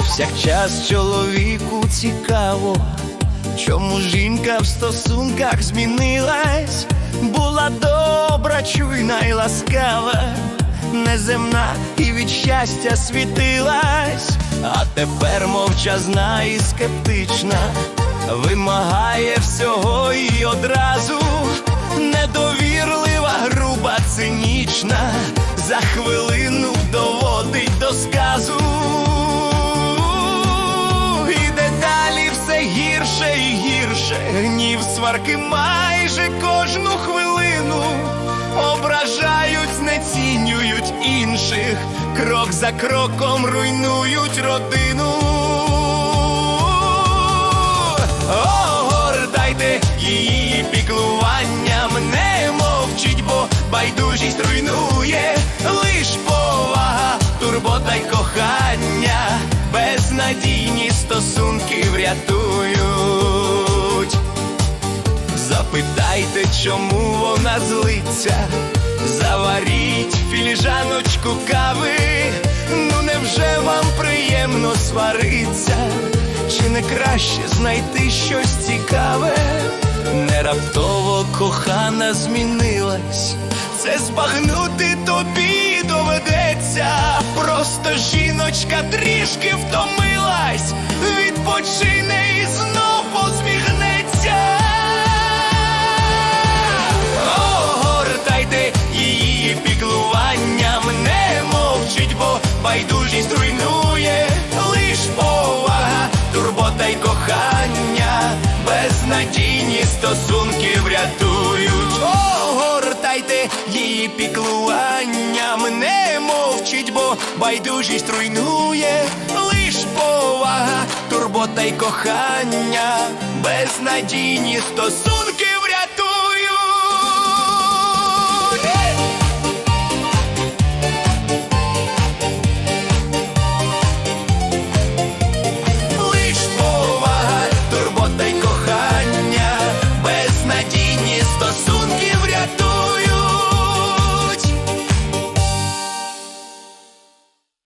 Повсякчас чоловіку цікаво, чому жінка в стосунках змінилась, була добра, чуйна і ласкава, неземна і від щастя світилась, а тепер мовчазна і скептична, вимагає всього і одразу, недовірлива, груба, цинічна, за хвилину доводить до сказу. Гнів сварки майже кожну хвилину. Ображають, знецінюють інших, крок за кроком руйнують родину. Огордайте її піклуванням, не мовчить, бо байдужість руйнує, лиш повага, турбота й кохання, безнадійні стосунки врятують. Запитайте, чому вона злиться, заваріть філіжаночку кави. Ну невже вам приємно свариться? Чи не краще знайти щось цікаве? Не раптово кохана змінилась, це збагнути тобі доведеться. Просто жіночка трішки втомилась, відпочине байдужість руйнує, лиш повага, турбота й кохання, безнадійні стосунки врятують. Огортайте її піклуванням, не мовчить, бо байдужість руйнує, лиш повага, турбота й кохання, безнадійні стосунки